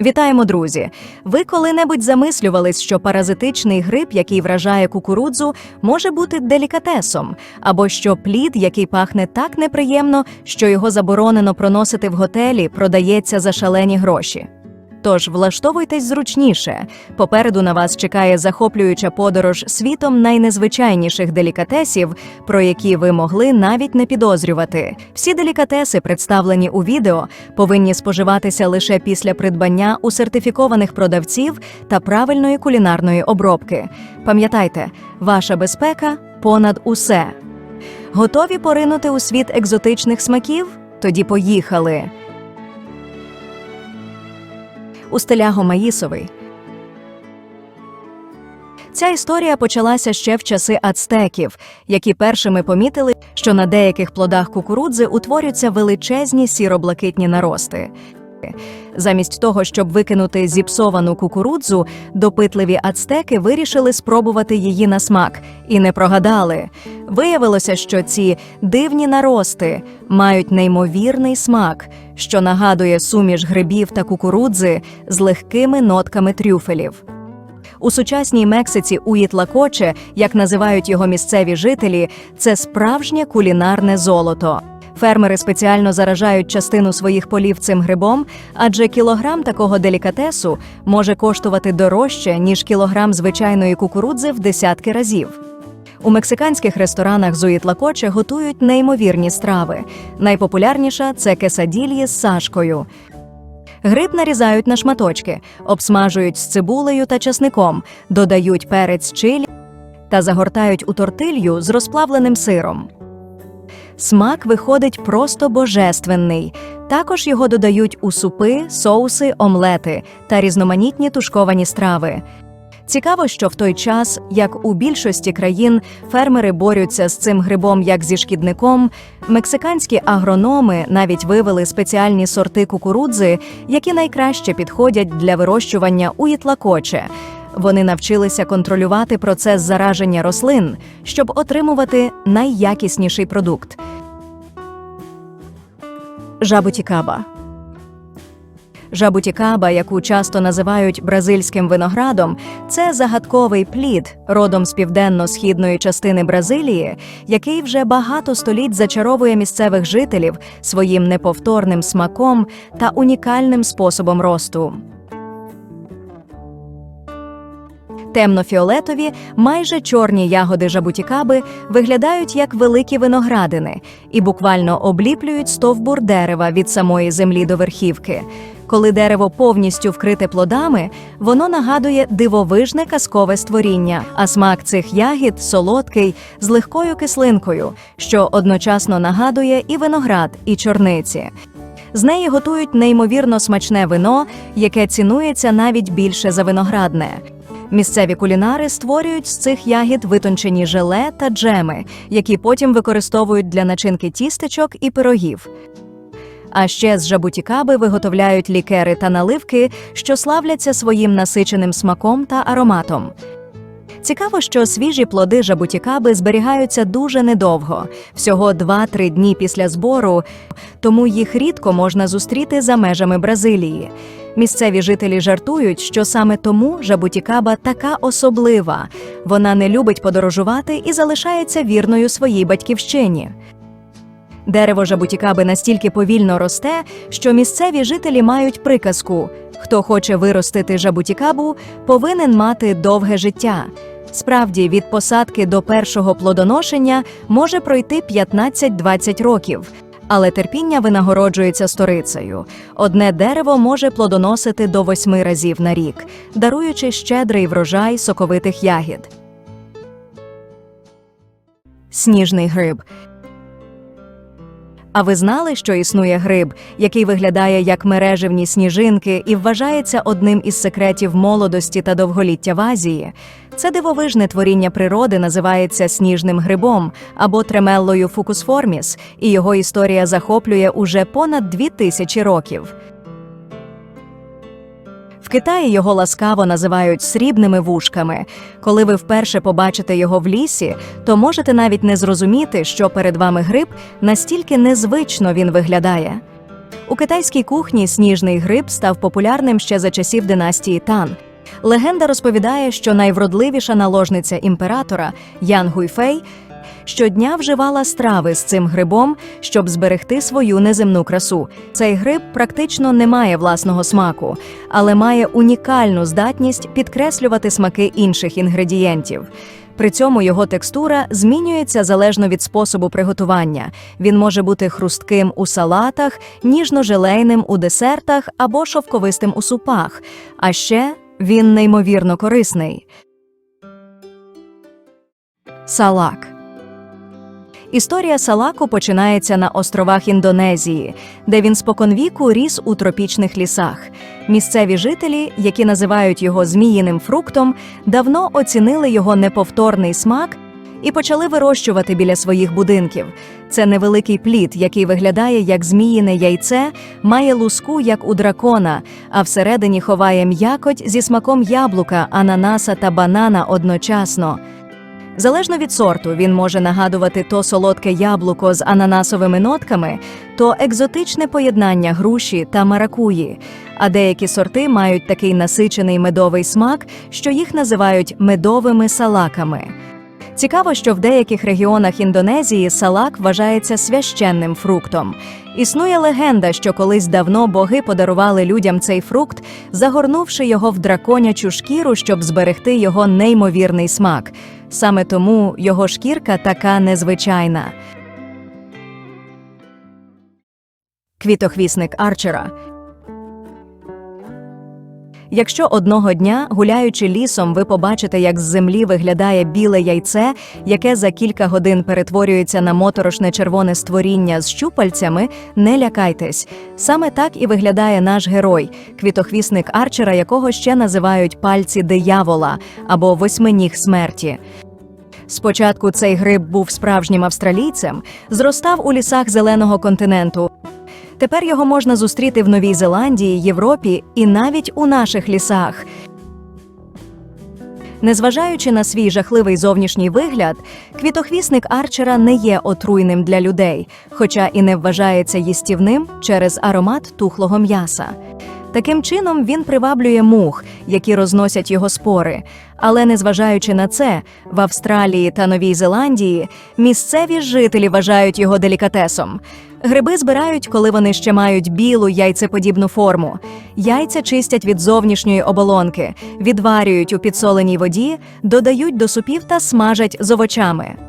Вітаємо, друзі! Ви коли-небудь замислювались, що паразитичний гриб, який вражає кукурудзу, може бути делікатесом, або що плід, який пахне так неприємно, що його заборонено проносити в готелі, продається за шалені гроші. Тож влаштовуйтесь зручніше. Попереду на вас чекає захоплююча подорож світом найнезвичайніших делікатесів, про які ви могли навіть не підозрювати. Всі делікатеси, представлені у відео, повинні споживатися лише після придбання у сертифікованих продавців та правильної кулінарної обробки. Пам'ятайте, ваша безпека понад усе. Готові поринути у світ екзотичних смаків? Тоді поїхали. Устеляго Маїсовий. Ця історія почалася ще в часи ацтеків, які першими помітили, що на деяких плодах кукурудзи утворюються величезні сіро-блакитні нарости. Замість того, щоб викинути зіпсовану кукурудзу, допитливі ацтеки вирішили спробувати її на смак і не прогадали. Виявилося, що ці дивні нарости мають неймовірний смак, що нагадує суміш грибів та кукурудзи з легкими нотками трюфелів. У сучасній Мексиці уїтлакоче, як називають його місцеві жителі, це справжнє кулінарне золото. Фермери спеціально заражають частину своїх полів цим грибом, адже кілограм такого делікатесу може коштувати дорожче, ніж кілограм звичайної кукурудзи в десятки разів. У мексиканських ресторанах Зуїтлакоче готують неймовірні страви. Найпопулярніша це кесадільї з сашкою. Гриб нарізають на шматочки, обсмажують з цибулею та часником, додають перець чилі та загортають у тортилью з розплавленим сиром. Смак виходить просто божественний. Також його додають у супи, соуси, омлети та різноманітні тушковані страви. Цікаво, що в той час, як у більшості країн фермери борються з цим грибом як зі шкідником, мексиканські агрономи навіть вивели спеціальні сорти кукурудзи, які найкраще підходять для вирощування у ітлакоче. Вони навчилися контролювати процес зараження рослин, щоб отримувати найякісніший продукт. Жабутікаба Жабутікаба, яку часто називають бразильським виноградом, це загадковий плід родом з південно-східної частини Бразилії, який вже багато століть зачаровує місцевих жителів своїм неповторним смаком та унікальним способом росту. Темно-фіолетові, майже чорні ягоди жабутікаби виглядають як великі виноградини і буквально обліплюють стовбур дерева від самої землі до верхівки. Коли дерево повністю вкрите плодами, воно нагадує дивовижне казкове створіння, а смак цих ягід солодкий з легкою кислинкою, що одночасно нагадує і виноград, і чорниці. З неї готують неймовірно смачне вино, яке цінується навіть більше за виноградне. Місцеві кулінари створюють з цих ягід витончені желе та джеми, які потім використовують для начинки тістечок і пирогів. А ще з жабутікаби виготовляють лікери та наливки, що славляться своїм насиченим смаком та ароматом. Цікаво, що свіжі плоди жабутікаби зберігаються дуже недовго, всього 2-3 дні після збору, тому їх рідко можна зустріти за межами Бразилії. Місцеві жителі жартують, що саме тому жабутікаба така особлива. Вона не любить подорожувати і залишається вірною своїй батьківщині. Дерево жабутікаби настільки повільно росте, що місцеві жителі мають приказку: хто хоче виростити жабутікабу, повинен мати довге життя. Справді, від посадки до першого плодоношення може пройти 15-20 років. Але терпіння винагороджується сторицею. Одне дерево може плодоносити до восьми разів на рік, даруючи щедрий врожай соковитих ягід. Сніжний гриб. А ви знали, що існує гриб, який виглядає як мережевні сніжинки і вважається одним із секретів молодості та довголіття в Азії? Це дивовижне творіння природи називається сніжним грибом або тремеллою фукусформіс, і його історія захоплює уже понад дві тисячі років. В Китаї його ласкаво називають срібними вушками. Коли ви вперше побачите його в лісі, то можете навіть не зрозуміти, що перед вами гриб настільки незвично він виглядає. У китайській кухні сніжний гриб став популярним ще за часів династії Тан. Легенда розповідає, що найвродливіша наложниця імператора Ян Гуйфей щодня вживала страви з цим грибом, щоб зберегти свою неземну красу. Цей гриб практично не має власного смаку, але має унікальну здатність підкреслювати смаки інших інгредієнтів. При цьому його текстура змінюється залежно від способу приготування. Він може бути хрустким у салатах, ніжно-желейним у десертах або шовковистим у супах. А ще він неймовірно корисний. Салак Історія салаку починається на островах Індонезії, де він споконвіку ріс у тропічних лісах. Місцеві жителі, які називають його зміїним фруктом, давно оцінили його неповторний смак і почали вирощувати біля своїх будинків. Це невеликий плід, який виглядає як зміїне яйце, має луску, як у дракона, а всередині ховає м'якоть зі смаком яблука, ананаса та банана одночасно. Залежно від сорту, він може нагадувати то солодке яблуко з ананасовими нотками, то екзотичне поєднання груші та маракуї. А деякі сорти мають такий насичений медовий смак, що їх називають медовими салаками. Цікаво, що в деяких регіонах Індонезії салак вважається священним фруктом. Існує легенда, що колись давно боги подарували людям цей фрукт, загорнувши його в драконячу шкіру, щоб зберегти його неймовірний смак. Саме тому його шкірка така незвичайна. Квітохвісник Арчера Якщо одного дня, гуляючи лісом, ви побачите, як з землі виглядає біле яйце, яке за кілька годин перетворюється на моторошне червоне створіння з щупальцями, не лякайтесь. Саме так і виглядає наш герой, квітохвісник Арчера, якого ще називають пальці диявола або восьминіг смерті. Спочатку цей гриб був справжнім австралійцем, зростав у лісах зеленого континенту. Тепер його можна зустріти в Новій Зеландії, Європі і навіть у наших лісах. Незважаючи на свій жахливий зовнішній вигляд, квітохвісник Арчера не є отруйним для людей, хоча і не вважається їстівним через аромат тухлого м'яса. Таким чином він приваблює мух, які розносять його спори. Але незважаючи на це, в Австралії та Новій Зеландії місцеві жителі вважають його делікатесом. Гриби збирають, коли вони ще мають білу яйцеподібну форму. Яйця чистять від зовнішньої оболонки, відварюють у підсоленій воді, додають до супів та смажать з овочами.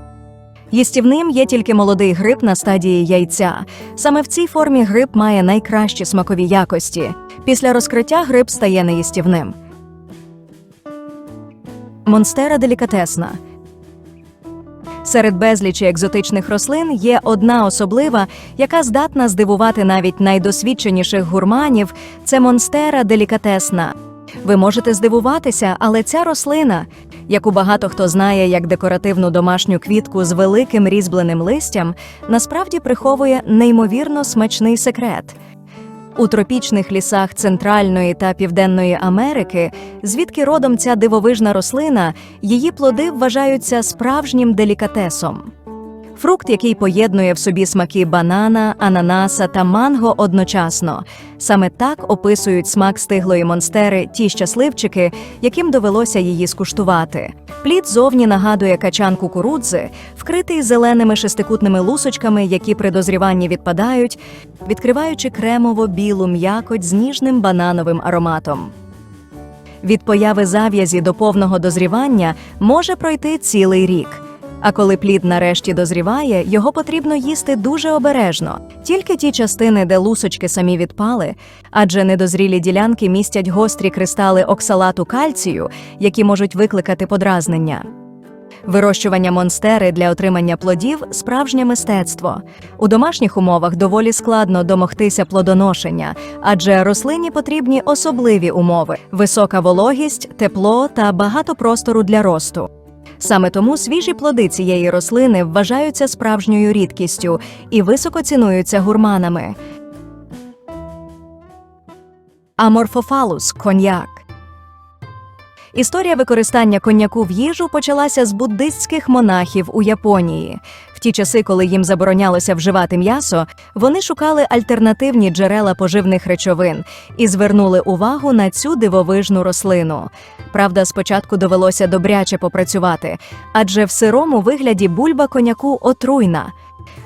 Їстівним є тільки молодий гриб на стадії яйця. Саме в цій формі гриб має найкращі смакові якості. Після розкриття гриб стає неїстівним. Монстера делікатесна. Серед безлічі екзотичних рослин є одна особлива, яка здатна здивувати навіть найдосвідченіших гурманів це монстера делікатесна. Ви можете здивуватися, але ця рослина, яку багато хто знає як декоративну домашню квітку з великим різьбленим листям, насправді приховує неймовірно смачний секрет. У тропічних лісах Центральної та Південної Америки, звідки родом ця дивовижна рослина, її плоди вважаються справжнім делікатесом. Фрукт, який поєднує в собі смаки банана, ананаса та манго одночасно. Саме так описують смак стиглої монстери ті щасливчики, яким довелося її скуштувати. Плід зовні нагадує качан кукурудзи, вкритий зеленими шестикутними лусочками, які при дозріванні відпадають, відкриваючи кремово-білу м'якоть з ніжним банановим ароматом. Від появи зав'язі до повного дозрівання може пройти цілий рік. А коли плід нарешті дозріває, його потрібно їсти дуже обережно, тільки ті частини, де лусочки самі відпали, адже недозрілі ділянки містять гострі кристали оксалату кальцію, які можуть викликати подразнення. Вирощування монстери для отримання плодів справжнє мистецтво. У домашніх умовах доволі складно домогтися плодоношення, адже рослині потрібні особливі умови: висока вологість, тепло та багато простору для росту. Саме тому свіжі плоди цієї рослини вважаються справжньою рідкістю і високо цінуються гурманами. Аморфофалус коньяк. Історія використання коньяку в їжу почалася з буддистських монахів у Японії. В ті часи, коли їм заборонялося вживати м'ясо, вони шукали альтернативні джерела поживних речовин і звернули увагу на цю дивовижну рослину. Правда, спочатку довелося добряче попрацювати, адже в сирому вигляді бульба коньяку отруйна.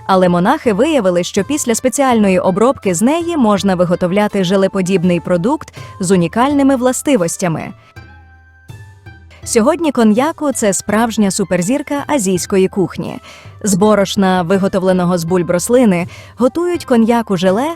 Але монахи виявили, що після спеціальної обробки з неї можна виготовляти желеподібний продукт з унікальними властивостями. Сьогодні коньяку це справжня суперзірка азійської кухні. З борошна, виготовленого з бульб рослини, готують коньяку желе,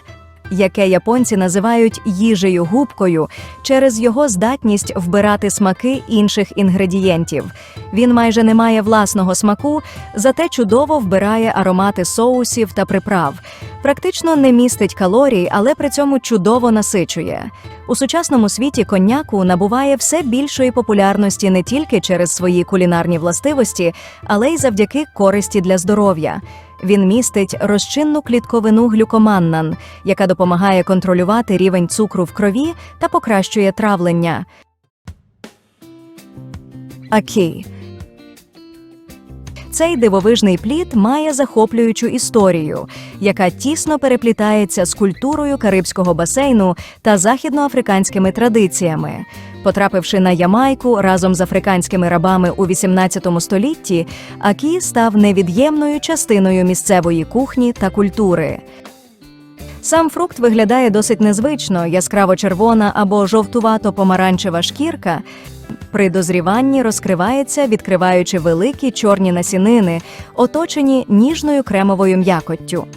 яке японці називають їжею губкою через його здатність вбирати смаки інших інгредієнтів. Він майже не має власного смаку, зате чудово вбирає аромати соусів та приправ. Практично не містить калорій, але при цьому чудово насичує. У сучасному світі коньяку набуває все більшої популярності не тільки через свої кулінарні властивості, але й завдяки користі для здоров'я. Він містить розчинну клітковину глюкоманнан, яка допомагає контролювати рівень цукру в крові та покращує травлення. Акі цей дивовижний плід має захоплюючу історію, яка тісно переплітається з культурою Карибського басейну та західноафриканськими традиціями. Потрапивши на Ямайку разом з африканськими рабами у 18 столітті, Акі став невід'ємною частиною місцевої кухні та культури. Сам фрукт виглядає досить незвично, яскраво червона або жовтувато-помаранчева шкірка. При дозріванні розкривається, відкриваючи великі чорні насінини, оточені ніжною кремовою м'якоттю.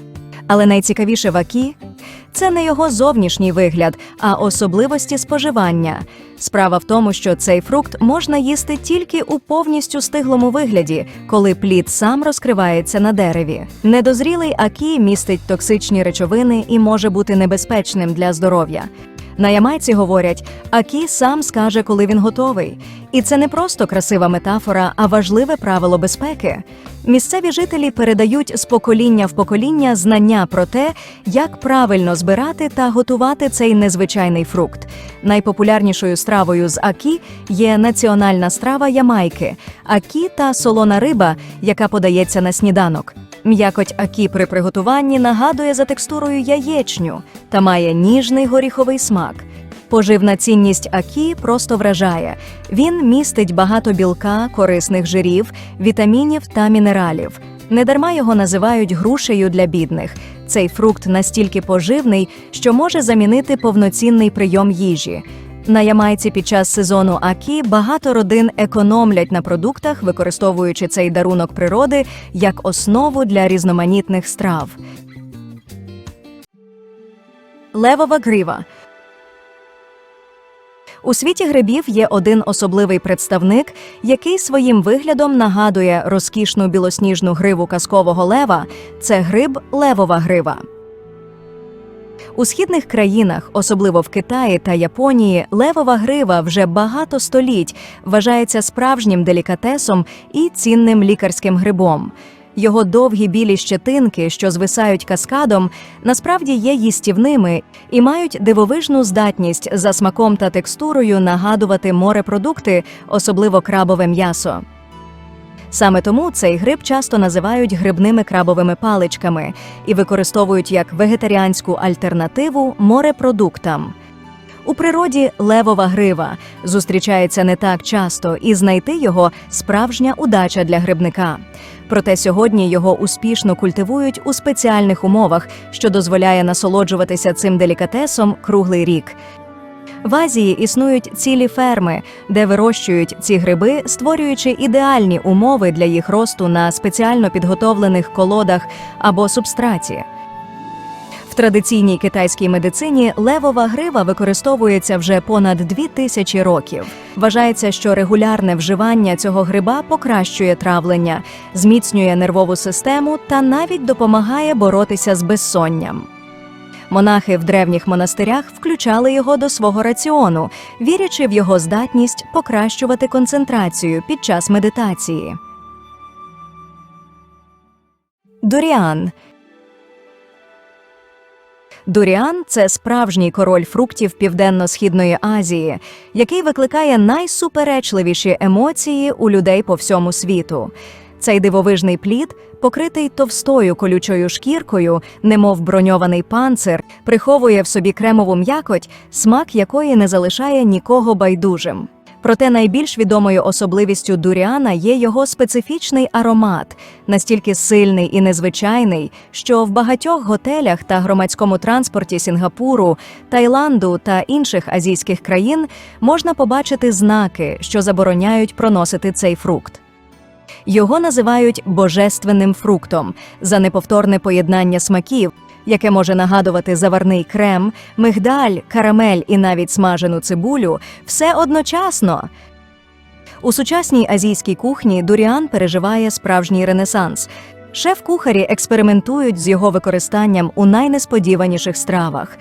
Але найцікавіше в акі – це не його зовнішній вигляд, а особливості споживання. Справа в тому, що цей фрукт можна їсти тільки у повністю стиглому вигляді, коли плід сам розкривається на дереві. Недозрілий акі містить токсичні речовини і може бути небезпечним для здоров'я. На ямайці говорять, Акі сам скаже, коли він готовий. І це не просто красива метафора, а важливе правило безпеки. Місцеві жителі передають з покоління в покоління знання про те, як правильно збирати та готувати цей незвичайний фрукт. Найпопулярнішою стравою з акі є національна страва Ямайки акі та солона риба, яка подається на сніданок. М'якоть акі при приготуванні нагадує за текстурою яєчню та має ніжний горіховий смак. Поживна цінність акі просто вражає. Він містить багато білка, корисних жирів, вітамінів та мінералів. Недарма його називають грушею для бідних. Цей фрукт настільки поживний, що може замінити повноцінний прийом їжі. На Ямайці під час сезону Акі багато родин економлять на продуктах, використовуючи цей дарунок природи як основу для різноманітних страв. Левова грива у світі грибів є один особливий представник, який своїм виглядом нагадує розкішну білосніжну гриву казкового лева це гриб левова грива. У східних країнах, особливо в Китаї та Японії, левова грива вже багато століть вважається справжнім делікатесом і цінним лікарським грибом. Його довгі білі щетинки, що звисають каскадом, насправді є їстівними і мають дивовижну здатність за смаком та текстурою нагадувати морепродукти, особливо крабове м'ясо. Саме тому цей гриб часто називають грибними крабовими паличками і використовують як вегетаріанську альтернативу морепродуктам. У природі левова грива зустрічається не так часто, і знайти його справжня удача для грибника. Проте сьогодні його успішно культивують у спеціальних умовах, що дозволяє насолоджуватися цим делікатесом круглий рік. В Азії існують цілі ферми, де вирощують ці гриби, створюючи ідеальні умови для їх росту на спеціально підготовлених колодах або субстраті. В традиційній китайській медицині левова грива використовується вже понад дві тисячі років. Вважається, що регулярне вживання цього гриба покращує травлення, зміцнює нервову систему та навіть допомагає боротися з безсонням. Монахи в древніх монастирях включали його до свого раціону, вірячи в його здатність покращувати концентрацію під час медитації. Дуріан Дуріан це справжній король фруктів Південно-східної Азії, який викликає найсуперечливіші емоції у людей по всьому світу. Цей дивовижний плід, покритий товстою колючою шкіркою, немов броньований панцир, приховує в собі кремову м'якоть, смак якої не залишає нікого байдужим. Проте найбільш відомою особливістю дуріана є його специфічний аромат, настільки сильний і незвичайний, що в багатьох готелях та громадському транспорті Сінгапуру, Таїланду та інших азійських країн можна побачити знаки, що забороняють проносити цей фрукт. Його називають божественним фруктом за неповторне поєднання смаків, яке може нагадувати заварний крем, мигдаль, карамель і навіть смажену цибулю, все одночасно. У сучасній азійській кухні дуріан переживає справжній ренесанс. Шеф-кухарі експериментують з його використанням у найнесподіваніших стравах.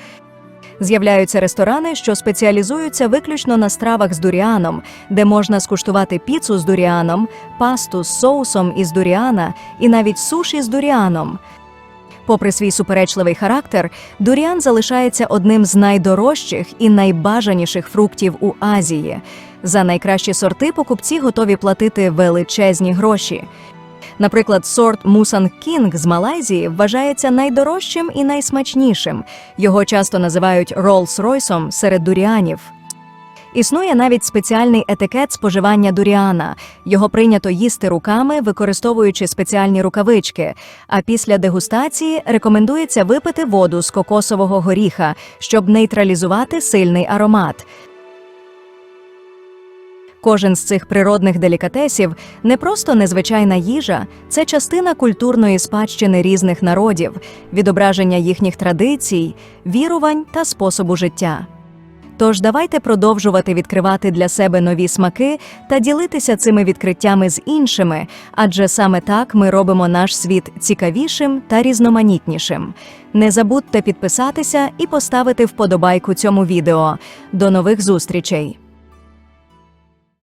З'являються ресторани, що спеціалізуються виключно на стравах з дуріаном, де можна скуштувати піцу з дуріаном, пасту з соусом із дуріана і навіть суші з дуріаном. Попри свій суперечливий характер, дуріан залишається одним з найдорожчих і найбажаніших фруктів у Азії. За найкращі сорти покупці готові платити величезні гроші. Наприклад, сорт Мусан Кінг з Малайзії вважається найдорожчим і найсмачнішим. Його часто називають Роллс-Ройсом серед дуріанів. Існує навіть спеціальний етикет споживання дуріана. Його прийнято їсти руками, використовуючи спеціальні рукавички. А після дегустації рекомендується випити воду з кокосового горіха, щоб нейтралізувати сильний аромат. Кожен з цих природних делікатесів не просто незвичайна їжа, це частина культурної спадщини різних народів, відображення їхніх традицій, вірувань та способу життя. Тож давайте продовжувати відкривати для себе нові смаки та ділитися цими відкриттями з іншими, адже саме так ми робимо наш світ цікавішим та різноманітнішим. Не забудьте підписатися і поставити вподобайку цьому відео. До нових зустрічей!